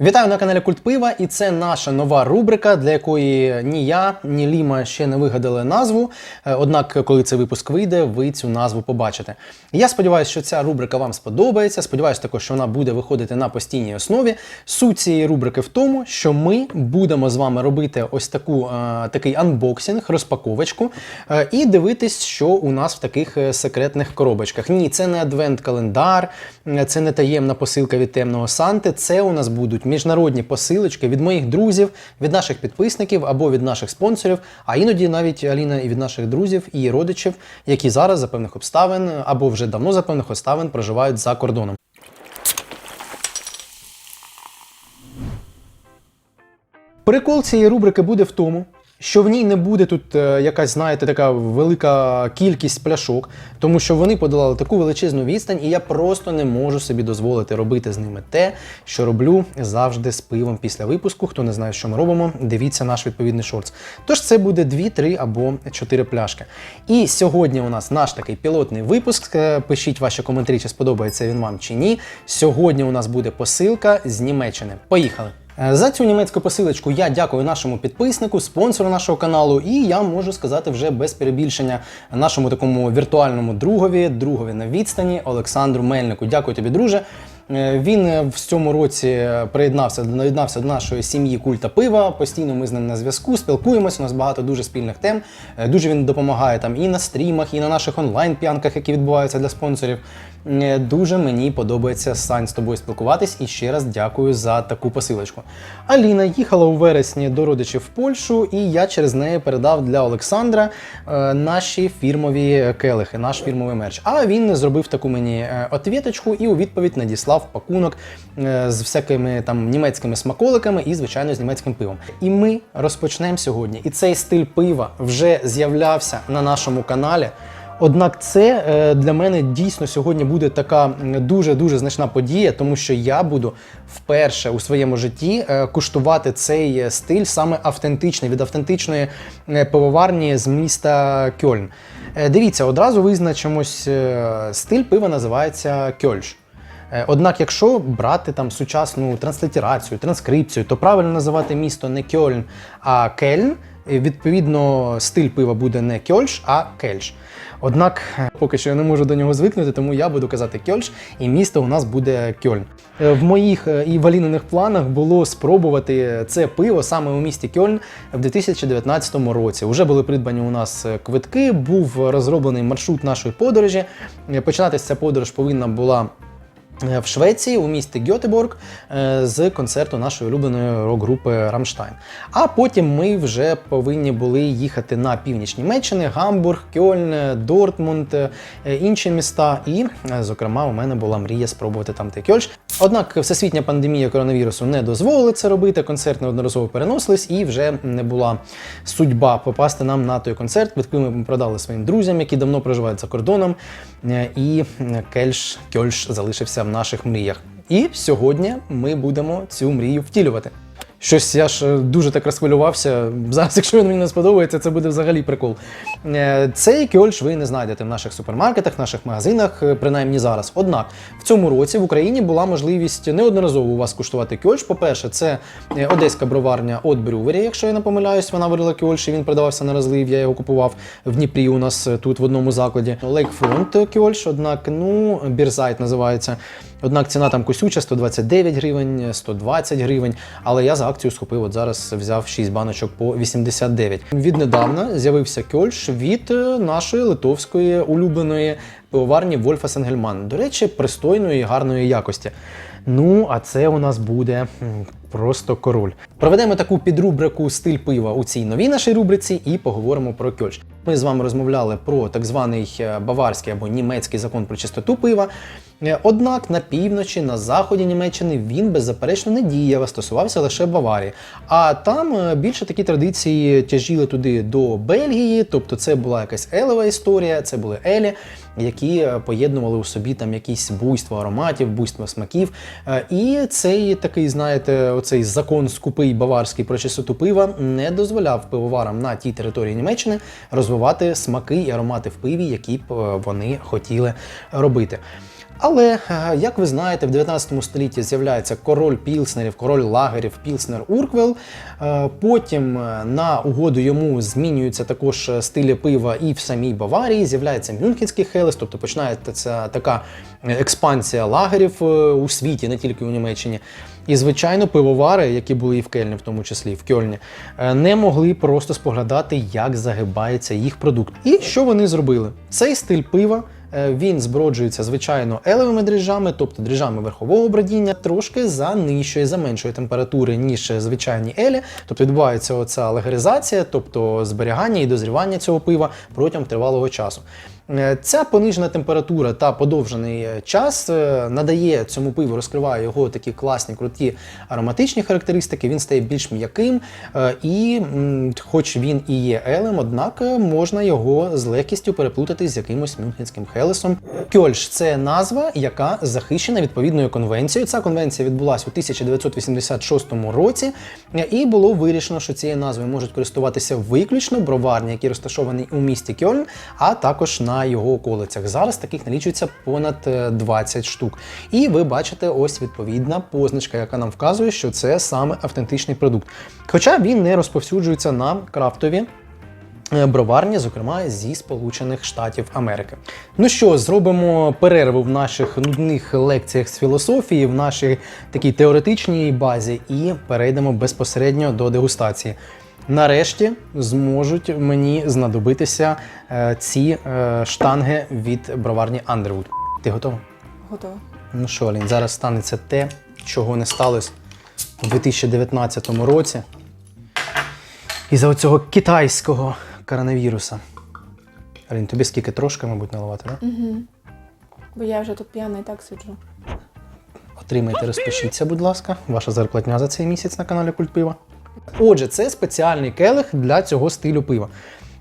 Вітаю на каналі Культ Пива, і це наша нова рубрика, для якої ні я, ні Ліма ще не вигадали назву. Е, Однак, коли цей випуск вийде, ви цю назву побачите. Я сподіваюся, що ця рубрика вам сподобається. Сподіваюся, також, що вона буде виходити на постійній основі. Суть цієї рубрики в тому, що ми будемо з вами робити ось таку, е, такий анбоксинг, розпаковочку е, і дивитись, що у нас в таких секретних коробочках. Ні, це не адвент-календар, це не таємна посилка від темного Санти. Це у нас будуть міжнародні посилочки від моїх друзів, від наших підписників або від наших спонсорів, а іноді навіть Аліна і від наших друзів і родичів, які зараз за певних обставин або вже давно за певних обставин проживають за кордоном. Прикол цієї рубрики буде в тому, що в ній не буде тут е, якась, знаєте, така велика кількість пляшок, тому що вони подолали таку величезну відстань, і я просто не можу собі дозволити робити з ними те, що роблю завжди з пивом після випуску. Хто не знає, що ми робимо, дивіться наш відповідний шортс. Тож це буде 2, 3 або 4 пляшки. І сьогодні у нас наш такий пілотний випуск. Е, Пишіть ваші коментарі, чи сподобається він вам чи ні. Сьогодні у нас буде посилка з Німеччини. Поїхали! Е, За цю німецьку посилочку я дякую нашому підписнику, спонсору нашого каналу, і я можу сказати вже без перебільшення нашому такому віртуальному другові, другові на відстані Олександру Мельнику. Дякую тобі, друже. Е, Він е, в цьому році приєднався, доєднався до нашої сім'ї культа пива. Постійно ми з ним на зв'язку, спілкуємося. У нас багато дуже спільних тем. Е, Дуже він допомагає там і на стрімах, і на наших онлайн-п'янках, які відбуваються для спонсорів. Е, Дуже мені подобається Сань з тобою спілкуватись і ще раз дякую за таку посилочку. Аліна їхала у вересні до родичів в Польщу, і я через неї передав для Олександра е, наші фірмові келихи, наш фірмовий мерч. А він зробив таку мені е, отвіточку і у відповідь надіслав пакунок е, з всякими там німецькими смаколиками і, звичайно, з німецьким пивом. І ми розпочнемо сьогодні. І цей стиль пива вже з'являвся на нашому каналі. Однак це е, для мене дійсно сьогодні буде така дуже дуже значна подія, тому що я буду вперше у своєму житті е, куштувати цей стиль саме автентичний від автентичної пивоварні з міста Кьольн. Дивіться, одразу визначимось. Стиль пива називається Кьольш. Е, Однак, якщо брати там сучасну транслітерацію, транскрипцію, то правильно називати місто не Кьольн, а Кельн. Відповідно, стиль пива буде не Кьольш, а Кельш. Однак, е, поки що я не можу до нього звикнути, тому я буду казати Кьольш, і місто у нас буде Кьольн. Е, В моїх і валіниних планах було спробувати це пиво саме у місті Кьольн в 2019 році. Уже були придбані у нас квитки, був розроблений маршрут нашої подорожі. Починатися ця подорож повинна була в Швеції у місті Гьотеборг е, з концерту нашої улюбленої рок-групи Рамштайн. А потім ми вже повинні були їхати на північ Німеччини, Гамбург, Кьольн, е, Дортмунд, е, інші міста. І, е, зокрема, у мене була мрія спробувати там той Кьольш. Однак всесвітня пандемія коронавірусу не дозволила це робити. Концерт неодноразово переносились, і вже не була судьба попасти нам на той концерт. Квитки ми продали своїм друзям, які давно проживають за кордоном. Е, І Кельш Кьольш залишився в наших мріях. І сьогодні ми будемо цю мрію втілювати. Щось я ж е, дуже так розхвилювався. Зараз, якщо він мені не сподобається, це буде взагалі прикол. Е, Цей кьольш ви не знайдете в наших супермаркетах, наших магазинах, е, принаймні зараз. Однак в цьому році в Україні була можливість неодноразово у вас куштувати кьольш. По-перше, це одеська броварня от Брювері, якщо я не помиляюсь, вона варила кьольш, і він продавався на розлив. Я його купував в Дніпрі у нас тут в одному закладі. Лейкфронт кьольш, однак, ну, бірзайт називається. Однак ціна там косюча 129 гривень, 120 гривень. Але я за акцію схопив. От зараз взяв 6 баночок по 89. Віднедавна з'явився кьольш від е, нашої литовської улюбленої пивоварні Вольфа Сенгельман. До речі, пристойної і гарної якості. Ну, а це у нас буде просто король. Проведемо таку підрубрику стиль пива у цій новій нашій рубриці і поговоримо про кьольш. Ми з вами розмовляли про так званий е, баварський або німецький закон про чистоту пива. Е, Однак на півночі, на заході Німеччини він беззаперечно не діяв, стосувався лише Баварії. А там е, більше такі традиції тяжіли туди до Бельгії, тобто це була якась елева історія, це були елі, які е, поєднували у собі там якісь буйство ароматів, буйство смаків. І цей такий, знаєте, оцей закон скупий баварський про чистоту пива не дозволяв пивоварам на тій території Німеччини розвивати смаки і аромати в пиві, які б вони хотіли робити. Але, е, як ви знаєте, в 19 столітті з'являється король пілснерів, король лагерів Пілснер Урквел. Е, Потім е, на угоду йому змінюються також стилі пива і в самій Баварії. З'являється Мюнхенський Хелес, тобто починається така експансія лагерів у світі, не тільки у Німеччині. І, звичайно, пивовари, які були і в Кельні, в тому числі, в Кьольні, не могли просто споглядати, як загибається їх продукт. І що вони зробили? Цей стиль пива. Е, Він зброджується, звичайно, елевими дріжджами, тобто дріжджами верхового бродіння, трошки за нижчої, за меншої температури, ніж звичайні елі. Тобто відбувається оця легаризація, тобто зберігання і дозрівання цього пива протягом тривалого часу. Е, Ця понижена температура та подовжений е, час е, надає цьому пиву, розкриває його такі класні, круті ароматичні характеристики. Він стає більш м'яким, і, хоч він і є елем, однак можна його з легкістю переплутати з якимось мюнхенським хелесом. Кьольш це назва, яка захищена відповідною конвенцією. Ця конвенція відбулася у 1986 році, і було вирішено, що цією назвою можуть користуватися виключно броварні, які розташовані у місті Кьольн, а також на його околицях. Зараз таких налічується понад е, 20 штук. І ви бачите ось відповідна позначка, яка нам вказує, що це саме автентичний продукт. Хоча він не розповсюджується на крафтові. е, Броварні, зокрема зі Сполучених Штатів Америки. Ну що, зробимо перерву в наших нудних лекціях з філософії, в нашій такій теоретичній базі, і перейдемо безпосередньо до дегустації. Нарешті зможуть мені знадобитися е, ці е, штанги від броварні Underwood. Ти готова? Готова. Ну що, Алін, зараз станеться те, чого не сталося у 2019 році. Із-за оцього китайського коронавіруса. Алін, тобі скільки трошки, мабуть, наливати, так? Да? Угу. Бо я вже тут п'яна і так сиджу. Отримайте, розпишіться, будь ласка, ваша зарплатня за цей місяць на каналі Культ Пива. Отже, це спеціальний келих для цього стилю пива.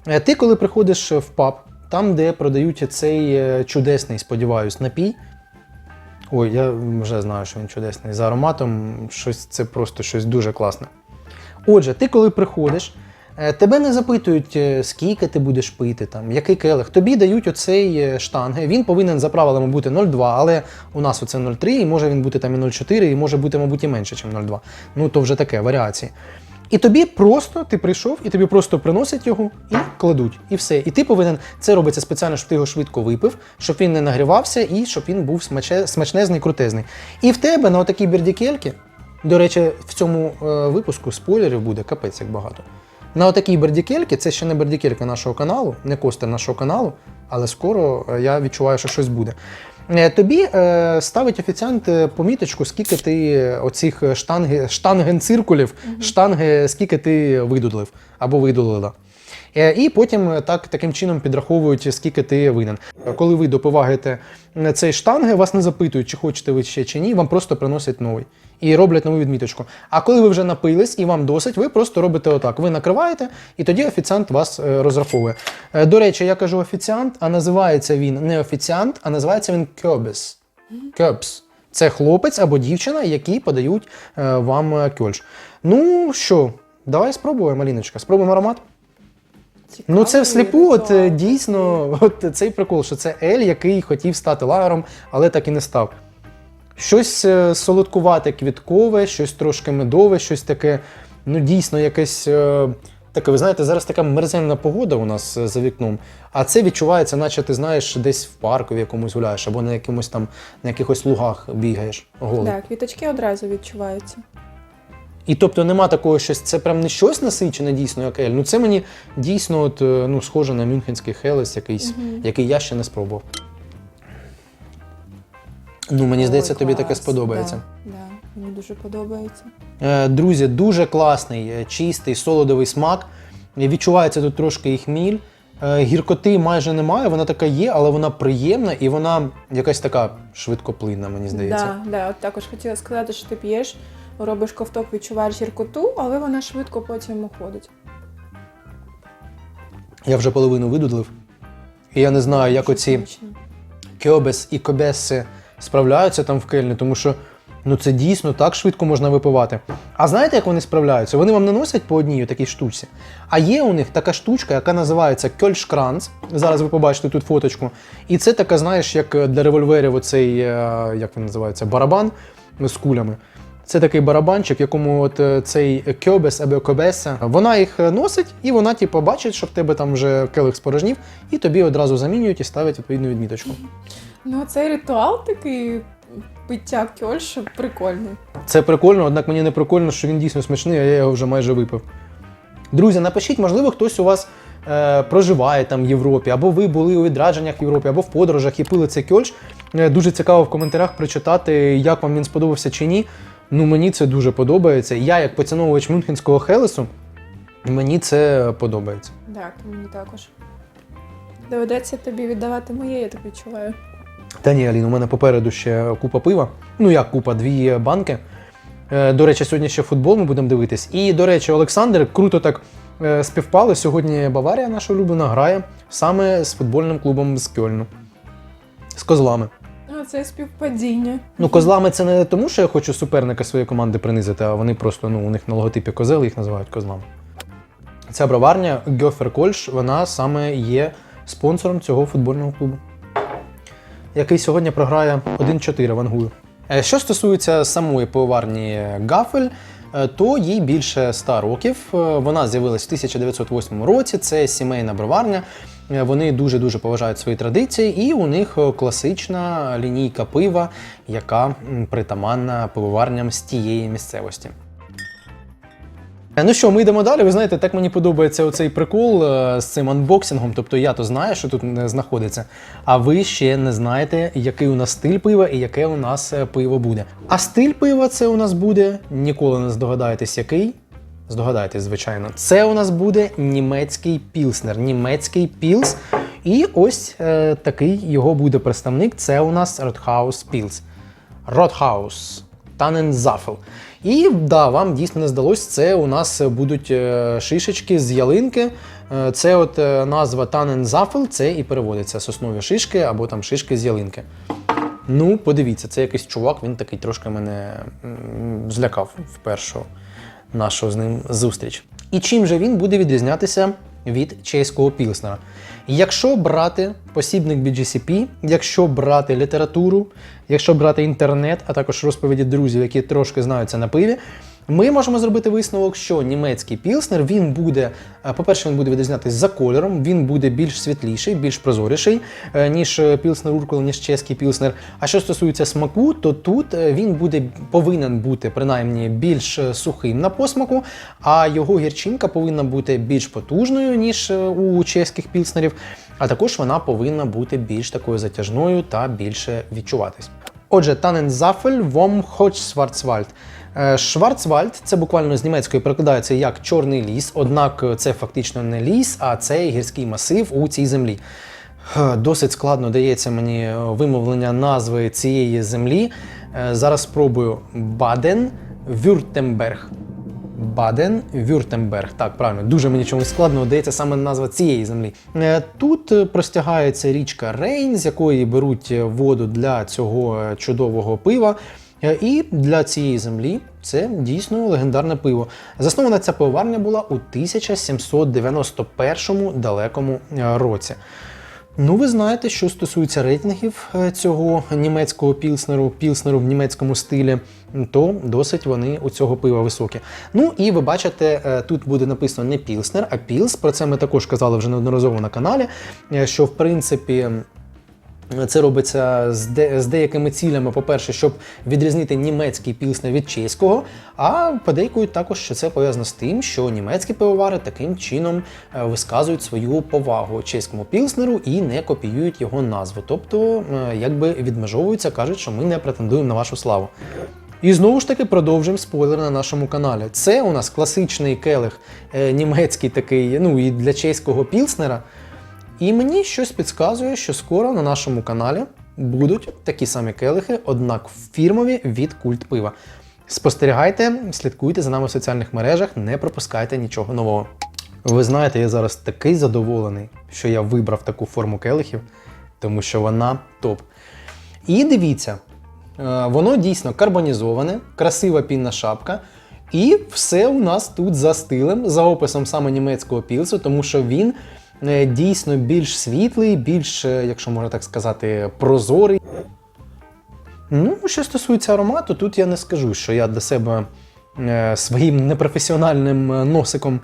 Е, Ти, коли приходиш в паб, там, де продають цей е, чудесний, сподіваюсь, напій. Ой, я вже знаю, що він чудесний. За ароматом щось це просто щось дуже класне. Отже, ти коли приходиш, тебе не запитують, е, скільки ти будеш пити, там, який келих. Тобі дають оцей е, штанги. Він повинен за правилами бути 0,2, але у нас оце 0,3, і може він бути там і 0,4, і може бути, мабуть, і менше, ніж 0,2. Ну, то вже таке, варіації. І тобі просто ти прийшов, і тобі просто приносять його і кладуть. І все. І ти повинен це робиться спеціально, щоб ти його швидко випив, щоб він не нагрівався і щоб він був смачнезний, крутезний. І в тебе на отакій бердікельки, до речі, в цьому е, випуску спойлерів буде капець як багато. На отакій бердікельки, це ще не бердікелька нашого каналу, не костер нашого каналу, але скоро е, я відчуваю, що щось буде. Е, Тобі е, ставить офіціант поміточку, скільки ти оцих штанги, штангенциркулів, штанги, скільки ти видудлив або видулила. Е, І потім так, таким чином підраховують, скільки ти винен. Коли ви допиваєте цей штанги, вас не запитують, чи хочете ви ще чи ні, вам просто приносять новий і роблять нову відміточку. А коли ви вже напились і вам досить, ви просто робите отак. Ви накриваєте, і тоді офіціант вас е, розраховує. Е, До речі, я кажу офіціант, а називається він не офіціант, а називається він кьобес. Кьобс. Це хлопець або дівчина, які подають е, вам кьольш. Ну що, давай спробуємо, Аліночка. Спробуємо аромат. Ну, це всліпу, от дійсно, от цей прикол, що це Ель, який хотів стати лагером, але так і не став. Щось е, солодкувате, квіткове, щось трошки медове, щось таке, ну дійсно, якесь. е, Таке, ви знаєте, зараз така мерзенна погода у нас е, за вікном, а це відчувається, наче ти знаєш, десь в парку в якомусь гуляєш, або на якомусь там на якихось лугах бігаєш голий. Так, квіточки одразу відчуваються. І тобто нема такого щось, це прям не щось насичене дійсно, як ель. Ну це мені дійсно от, ну, схоже на мюнхенський хелес якийсь, Мгм. який я ще не спробував. Ну, мені здається, Ой, тобі таке сподобається. Да, да, мені дуже подобається. Е, Друзі, дуже класний, е, чистий, солодовий смак. Відчувається тут трошки і хміль. Е, Гіркоти майже немає, вона така є, але вона приємна і вона якась така швидкоплинна, мені здається. Да, да, от також хотіла сказати, що ти п'єш, робиш ковток, відчуваєш гіркоту, але вона швидко потім уходить. Я вже половину видудлив. І я не знаю, як оці. Кьобес і Кобеси справляються там в Кельні, тому що Ну це дійсно так швидко можна випивати. А знаєте, як вони справляються? Вони вам не носять по одній такій штучці. А є у них така штучка, яка називається Кьольшкранц. Зараз ви побачите тут фоточку. І це така, знаєш, як для револьверів оцей, е, як він називається, барабан з кулями. Це такий барабанчик, в якому от е, цей кьобес або кобеса, вона їх е, носить, і вона, типу, бачить, що в тебе там вже келих спорожнів, і тобі одразу замінюють і ставлять відповідну відміточку. Ну, цей ритуал такий пиття кьольш прикольний. Це прикольно, однак мені не прикольно, що він дійсно смачний, а я його вже майже випив. Друзі, напишіть, можливо, хтось у вас е, проживає там в Європі, або ви були у відрадженнях в Європі, або в подорожах і пили цей кьольш. Е, дуже цікаво в коментарях прочитати, як вам він сподобався чи ні. Ну, мені це дуже подобається. Я, як поціновувач мюнхенського хелесу, мені це подобається. Так, мені також. Доведеться тобі віддавати моє, я так відчуваю. Та ні, Алін, у мене попереду ще купа пива. Ну як купа, дві банки. Е, До речі, сьогодні ще футбол ми будемо дивитись. І, до речі, Олександр круто так е, співпали. Сьогодні Баварія, наша улюблена, грає саме з футбольним клубом з Кьольну. З козлами. Це співпадіння. Ну, козлами це не тому, що я хочу суперника своєї команди принизити, а вони просто ну, у них на логотипі козел, їх називають козлами. Ця броварня Гьофер Кольш, вона саме є спонсором цього футбольного клубу, який сьогодні програє 1-4 вангую. Ангую. Що стосується самої пивоварні Гафель, то їй більше 100 років. Е, Вона з'явилась в 1908 році. Це сімейна броварня. Е, Вони дуже дуже поважають свої традиції, і у них е, класична лінійка пива, яка притаманна пивоварням з тієї місцевості. Е, Ну що, ми йдемо далі. Ви знаєте, так мені подобається оцей прикол е, з цим анбоксингом. Тобто я то знаю, що тут знаходиться, а ви ще не знаєте, який у нас стиль пива і яке у нас е, пиво буде. А стиль пива це у нас буде, ніколи не здогадаєтесь, який. Здогадайтесь, звичайно, це у нас буде німецький пілснер, німецький пілс. І ось е, такий його буде представник. Це у нас Ротхаус Пілс. Ротхаус. Танензафел. І да, вам дійсно не здалось, це у нас будуть е, шишечки з ялинки. Е, Це от е, назва Танензафел, це і переводиться соснові шишки або там шишки з ялинки. Ну, подивіться, це якийсь чувак, він такий трошки мене злякав в першу нашу з ним зустріч. І чим же він буде відрізнятися від чеського пілснера? Якщо брати посібник BGCP, якщо брати літературу, якщо брати інтернет, а також розповіді друзів, які трошки знаються на пиві, ми можемо зробити висновок, що німецький пілснер він буде, е, по-перше, він буде відрізнятися за кольором, він буде більш світліший, більш прозоріший, е, ніж пілснер Уркол, ніж чеський пілснер. А що стосується смаку, то тут е, він буде повинен бути принаймні більш сухим на посмаку, а його гірчинка повинна бути більш потужною, ніж у чеських пілснерів. А також вона повинна бути більш такою затяжною та більше відчуватись. Отже, Танензафель vom Hochschwarzwald. Е, Шварцвальд це буквально з німецької перекладається як чорний ліс, однак це фактично не ліс, а це гірський масив у цій землі. Досить складно дається мені е, вимовлення назви цієї землі. Е, Зараз спробую Баден Вюртемберг. Баден Вюртемберг. Так, правильно, дуже мені чомусь складно дається саме назва цієї землі. Е, Тут е, простягається річка Рейн, з якої беруть е, воду для цього е, чудового пива. Е, І для цієї землі це дійсно легендарне пиво. Заснована ця пивоварня була у 1791 далекому е, році. Ну, ви знаєте, що стосується рейтингів е, цього німецького пілснеру, пілснеру в німецькому стилі, то досить вони у цього пива високі. Ну і ви бачите, тут буде написано не пілснер, а пілс. Про це ми також казали вже неодноразово на каналі. Що в принципі. Це робиться з, де, з деякими цілями. По-перше, щоб відрізнити німецький пілснер від чеського, а подейкують також, що це пов'язано з тим, що німецькі пивовари таким чином е, висказують свою повагу чеському пілснеру і не копіюють його назву. Тобто, е, якби відмежовуються, кажуть, що ми не претендуємо на вашу славу. І знову ж таки продовжуємо спойлер на нашому каналі. Це у нас класичний келих е, німецький такий, ну і для чеського пілснера. І мені щось підказує, що скоро на нашому каналі будуть такі самі келихи, однак фірмові від культ пива. Спостерігайте, слідкуйте за нами в соціальних мережах, не пропускайте нічого нового. Ви знаєте, я зараз такий задоволений, що я вибрав таку форму келихів, тому що вона топ. І дивіться, Е, Воно дійсно карбонізоване, красива пінна шапка. І все у нас тут за стилем, за описом саме німецького пілсу, тому що він дійсно більш світлий, більш, е, якщо можна так сказати, прозорий. Ну, що стосується аромату, тут я не скажу, що я для себе е, своїм непрофесіональним е, носиком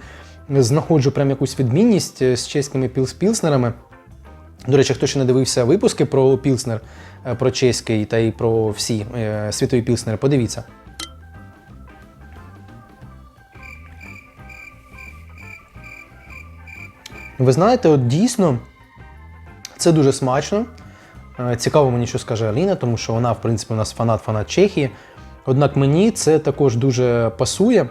знаходжу прям якусь відмінність е, з чеськими пілс-пілснерами. До речі, хто ще не дивився випуски про пілснер, е, про чеський та й про всі е, світові пілснери, подивіться. Ви знаєте, от дійсно це дуже смачно. Е, Цікаво мені, що скаже Аліна, тому що вона, в принципі, у нас фанат-фанат Чехії. Однак мені це також дуже пасує.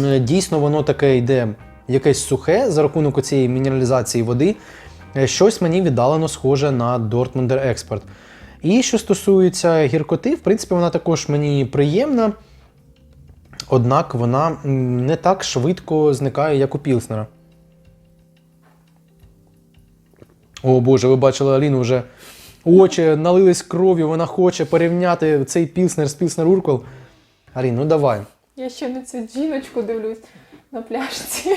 Е, Дійсно, воно таке йде якесь сухе за рахунок цієї мінералізації води. Е, Щось мені віддалено схоже на Dortmunder Expert. І що стосується гіркоти, в принципі, вона також мені приємна. Однак вона не так швидко зникає, як у Пілснера. О Боже, ви бачили Аліну вже очі налились кров'ю, вона хоче порівняти цей пілснер з пілснер Уркол. Алін, ну давай. Я ще на цю жіночку дивлюсь на пляшці.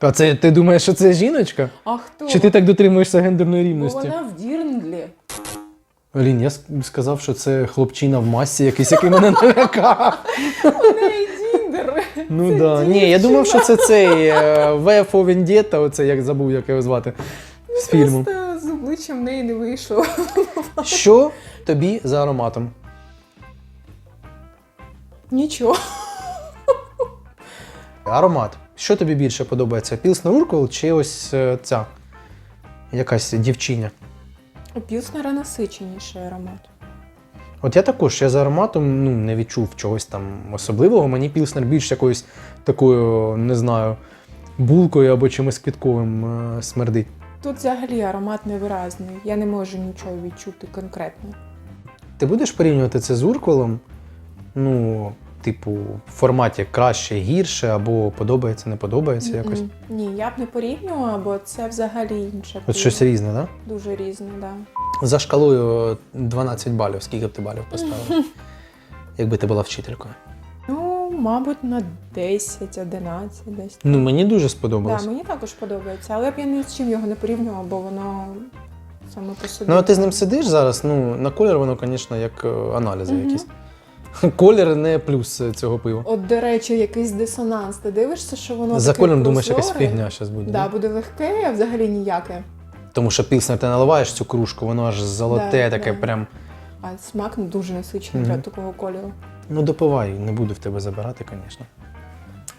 А це ти думаєш, що це жіночка? А хто? Чи ти так дотримуєшся гендерної Бо рівності? вона в Дірндлі. Алін, я сказав, що це хлопчина в масці, якийсь, який мене налякав. У неї діндер. Ну да. Ні, я думав, що це цей е, V for оце як забув, як його звати з фільму. Просто з обличчям в неї не вийшов. Що тобі за ароматом? Нічого. Аромат. Що тобі більше подобається? Пілснер Уркол чи ось е, ця якась дівчиня? У Пілснера насиченіший аромат. От я також я за ароматом ну, не відчув чогось там особливого. Мені пілснер більш якоюсь такою, не знаю, булкою або чимось квітковим е, смердить. Тут взагалі аромат невиразний. Я не можу нічого відчути конкретно. Ти будеш порівнювати це з Урколом? Ну, типу, в форматі краще, гірше, або подобається, не подобається якось. Ні, я б не порівнювала, бо це взагалі інше. От щось різне, так? Дуже різне, так. Да. За шкалою 12 балів, скільки б ти балів поставив? Якби ти була вчителькою. Мабуть, на 10, 11 десь. Ну, мені дуже сподобалось. мені також подобається, але б я ні з чим його не порівнювала, бо воно саме по собі. Ну, а ти з ним сидиш зараз, ну, на колір воно, звісно, як е, аналізи Мгм. якісь. Колір не плюс е, цього пива. От, до речі, якийсь дисонанс. Ти дивишся, що воно За кольором думаєш, якась фігня зараз буде. Да, Да, буде легке, а взагалі ніяке. Тому що пілснер ти наливаєш цю кружку, воно аж золоте, Да, таке да. прям. А смак дуже насичений Мгм. для такого кольору. Ну, допивай, не буду в тебе забирати, звісно.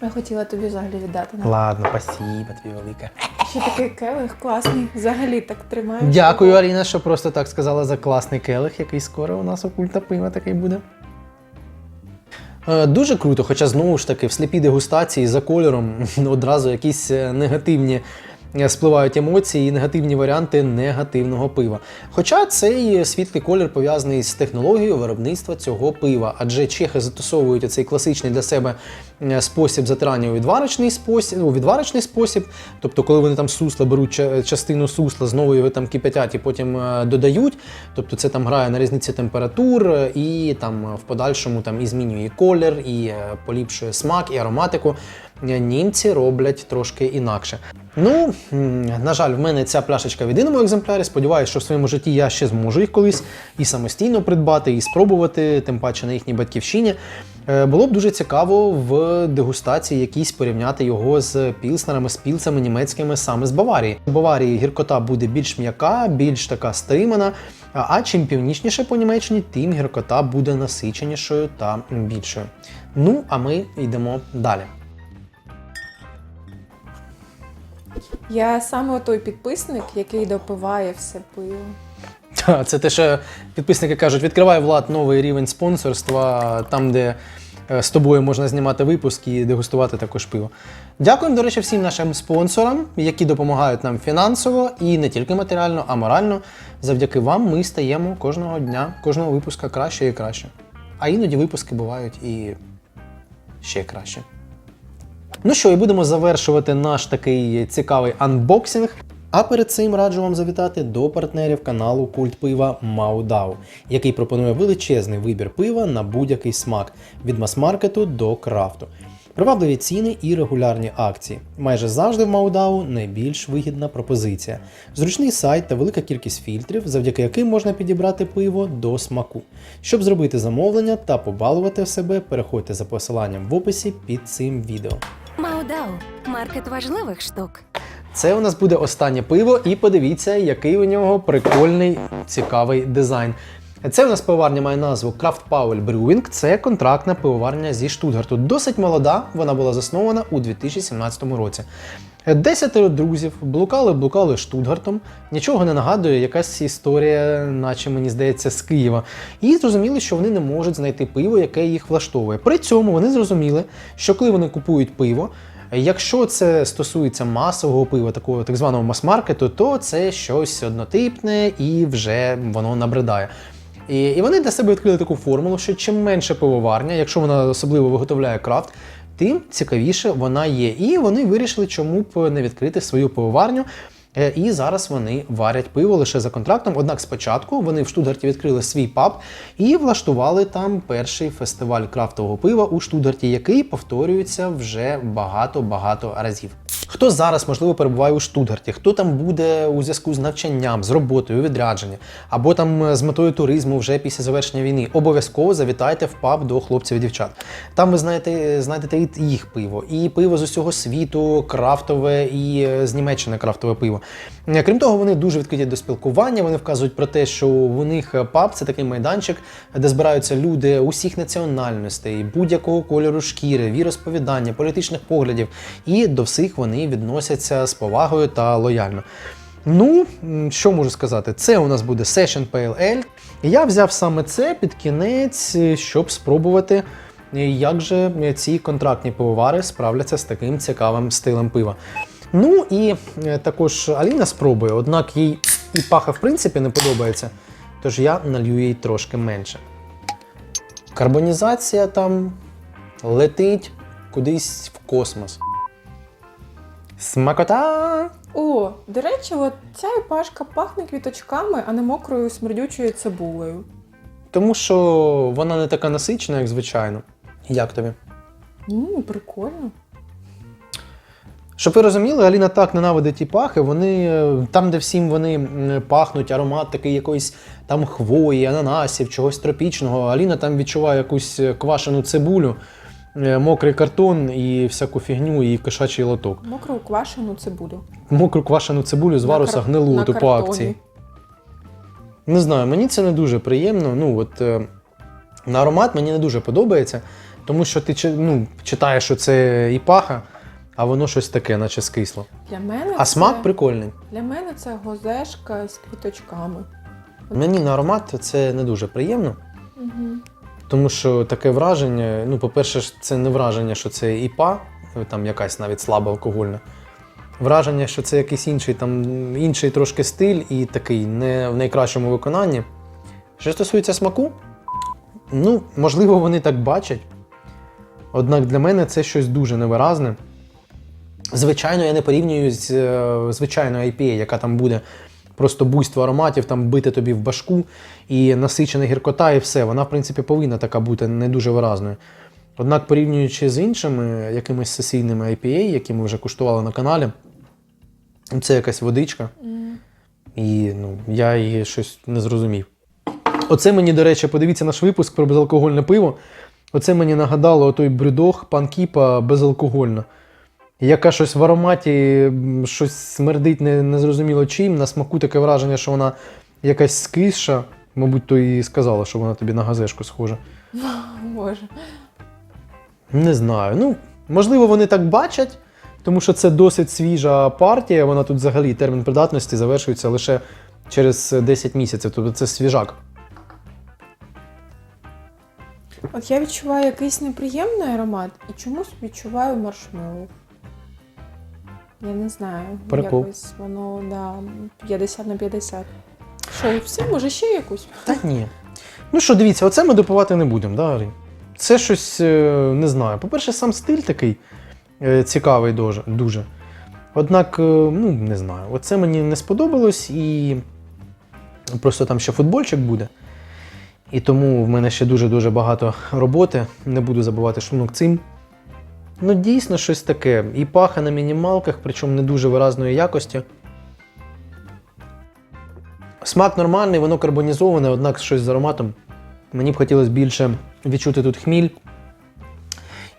Я хотіла тобі взагалі віддати. на. Ладно, спасибо, твій велике. Ще такий келих класний. Взагалі так тримаєш. Дякую, Аріна, що просто так сказала за класний келих, який скоро у нас у культа пива такий буде. Е, Дуже круто, хоча знову ж таки в сліпій дегустації за кольором одразу якісь е, негативні спливають емоції і негативні варіанти негативного пива. Хоча цей світлий колір пов'язаний з технологією виробництва цього пива, адже чехи застосовують цей класичний для себе е, спосіб затирання у відварочний спосіб, у відварочний спосіб. Тобто, коли вони там сусла беруть частину сусла, знову його там кипятять і потім е, додають. Тобто це там грає на різниці температур е, і там в подальшому там і змінює колір, і поліпшує смак, і ароматику. Німці роблять трошки інакше. Ну, на жаль, в мене ця пляшечка в єдиному екземплярі. Сподіваюся, що в своєму житті я ще зможу їх колись і самостійно придбати, і спробувати, тим паче на їхній батьківщині. Е, Було б дуже цікаво в дегустації якісь порівняти його з пілснерами, з пілцями німецькими саме з Баварії. У Баварії гіркота буде більш м'яка, більш така стримана. А чим північніше по Німеччині, тим гіркота буде насиченішою та більшою. Ну, а ми йдемо далі. Я саме той підписник, який допиває все пиво. Це те, що підписники кажуть, відкривай влад новий рівень спонсорства, там, де е, з тобою можна знімати випуски і дегустувати також пиво. Дякуємо, до речі, всім нашим спонсорам, які допомагають нам фінансово і не тільки матеріально, а морально. Завдяки вам ми стаємо кожного дня, кожного випуска краще і краще. А іноді випуски бувають і ще краще. Ну що, і будемо завершувати наш такий цікавий анбоксинг. А перед цим раджу вам завітати до партнерів каналу Культ пива Маудау, який пропонує величезний вибір пива на будь-який смак від мас-маркету до крафту. Привабливі ціни і регулярні акції. Майже завжди в Маудау найбільш вигідна пропозиція. Зручний сайт та велика кількість фільтрів, завдяки яким можна підібрати пиво до смаку. Щоб зробити замовлення та побалувати себе, переходьте за посиланням в описі під цим відео. Маудау маркет важливих штук. Це у нас буде останнє пиво, і подивіться, який у нього прикольний, цікавий дизайн. Це у нас пивоварня має назву Craft Paul Brewing. Це контрактна пивоварня зі Штутгарту. Досить молода, вона була заснована у 2017 році. Десятеро друзів блукали, блукали Штутгартом. Нічого не нагадує, якась історія, наче мені здається, з Києва. І зрозуміли, що вони не можуть знайти пиво, яке їх влаштовує. При цьому вони зрозуміли, що коли вони купують пиво, Якщо це стосується масового пива, такого так званого мас-маркету, то це щось однотипне і вже воно набридає. І, і вони для себе відкрили таку формулу, що чим менше пивоварня, якщо вона особливо виготовляє крафт, тим цікавіше вона є. І вони вирішили, чому б не відкрити свою пивоварню. Е, І зараз вони варять пиво лише за контрактом. Однак спочатку вони в Штутгарті відкрили свій паб і влаштували там перший фестиваль крафтового пива у Штутгарті, який повторюється вже багато-багато разів. Хто зараз, можливо, перебуває у Штутгарті, хто там буде у зв'язку з навчанням, з роботою, у відрядженні, або там е, з метою туризму вже після завершення війни, обов'язково завітайте в паб до хлопців і дівчат. Там ви знаєте, знайдете і їх пиво, і пиво з усього світу, крафтове, і е, з Німеччини крафтове пиво. Е, Крім того, вони дуже відкриті до спілкування. Вони вказують про те, що у них паб це такий майданчик, де збираються люди усіх національностей, будь-якого кольору шкіри, віросповідання, політичних поглядів, і до всіх вони відносяться з повагою та лояльно. Ну, що можу сказати? Це у нас буде Session Pale Ale. І я взяв саме це під кінець, е, щоб спробувати, е, як же е, ці контрактні пивовари справляться з таким цікавим стилем пива. Ну і також Аліна спробує, однак їй і паха в принципі не подобається, тож я налью їй трошки менше. Карбонізація там летить кудись в космос. Смакота! О, до речі, от ця іпашка пахне квіточками, а не мокрою смердючою цибулею. Тому що вона не така насичена, як звичайно. Як тобі? Ммм, прикольно. Щоб ви розуміли, Аліна так ненавидить ті пахи. Вони е, там, де всім вони пахнуть, аромат такий якоїсь там хвої, ананасів, чогось тропічного. Аліна там відчуває якусь е, квашену цибулю, мокрий картон і всяку фігню, і кошачий лоток. Мокру квашену цибулю. Мокру квашену цибулю з варуса кар- гнилу по картоні. акції. Не знаю, мені це не дуже приємно. Ну, от, е, на аромат мені не дуже подобається, тому що ти ну, читаєш, що це і паха, а воно щось таке, наче скисло. Для мене А це, смак прикольний. Для мене це гозешка з квіточками. Мені на аромат це не дуже приємно, Угу. Тому що таке враження, ну, по-перше, це не враження, що це іпа, там якась навіть слабо алкогольна. Враження, що це якийсь інший, там, інший трошки стиль і такий не в найкращому виконанні. Що стосується смаку, ну, можливо, вони так бачать. Однак для мене це щось дуже невиразне. Звичайно, я не порівнюю з е, звичайною IPA, яка там буде просто буйство ароматів, там бити тобі в башку і насичена гіркота, і все. Вона, в принципі, повинна така бути не дуже виразною. Однак, порівнюючи з іншими якимись сесійними IPA, які ми вже куштували на каналі, це якась водичка, і ну, я її щось не зрозумів. Оце мені, до речі, подивіться наш випуск про безалкогольне пиво. Оце мені нагадало той брюдох пан Кіпа безалкогольна. Яка щось в ароматі, щось смердить не, незрозуміло чим. На смаку таке враження, що вона якась скисша. Мабуть, то і сказала, що вона тобі на газешку схожа. Боже. Не знаю. Ну, можливо, вони так бачать, тому що це досить свіжа партія. Вона тут взагалі термін придатності завершується лише через 10 місяців. Тобто це свіжак. От я відчуваю якийсь неприємний аромат і чомусь відчуваю маршмеллоу. Я не знаю. Прикол. Якось воно да, 50 на 50. Що, все, може ще якусь? Та ні. Ну що, дивіться, оце ми допивати не будемо, да, Арі? Це щось, е, не знаю. По-перше, сам стиль такий е, цікавий дуже. дуже. Однак, е, ну не знаю, оце мені не сподобалось і просто там ще футбольчик буде. І тому в мене ще дуже-дуже багато роботи. Не буду забувати шлунок цим. Ну, дійсно, щось таке. І паха на мінімалках, причому не дуже виразної якості. Смак нормальний, воно карбонізоване, однак щось з ароматом. Мені б хотілося більше відчути тут хміль,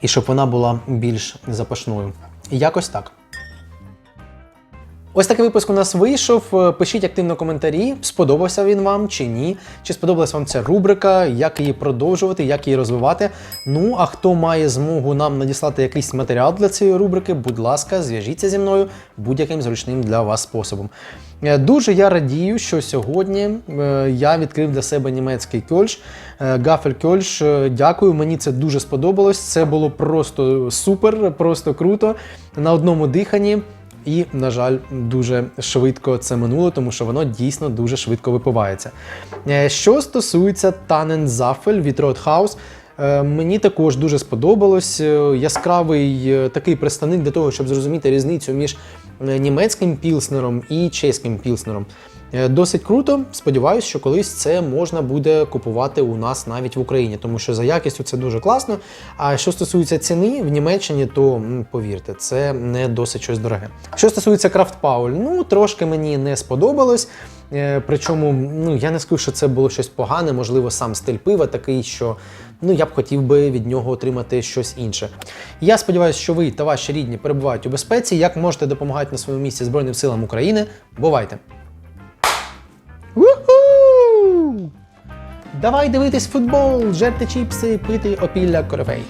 і щоб вона була більш запашною. Якось так. Ось такий випуск у нас вийшов. Е, Пишіть активно коментарі, сподобався він вам чи ні. Чи сподобалась вам ця рубрика, як її продовжувати, як її розвивати. Ну, а хто має змогу нам надіслати якийсь матеріал для цієї рубрики, будь ласка, зв'яжіться зі мною будь-яким зручним для вас способом. Е, Дуже я радію, що сьогодні е, я відкрив для себе німецький кьольш. Е, Гафель Кьольш. Дякую, мені це дуже сподобалось. Це було просто супер, просто круто. На одному диханні. І, на жаль, дуже швидко це минуло, тому що воно дійсно дуже швидко випивається. Е, Що стосується Tannenzaffel від Roadhouse, е, мені також дуже сподобалось. Е, Яскравий такий представник для того, щоб зрозуміти різницю між німецьким пілснером і чеським пілснером. Е, Досить круто. Сподіваюсь, що колись це можна буде купувати у нас навіть в Україні, тому що за якістю це дуже класно. А що стосується ціни в Німеччині, то повірте, це не досить щось дороге. Що стосується Крафт Пауль, ну трошки мені не сподобалось. Е, Причому, ну я не скажу, що це було щось погане, можливо, сам стиль пива такий, що ну я б хотів би від нього отримати щось інше. Я сподіваюся, що ви та ваші рідні перебувають у безпеці. Як можете допомагати на своєму місці Збройним силам України? Бувайте! Уху! Давай дивитись футбол, жерти чіпси, пити опілля коровей.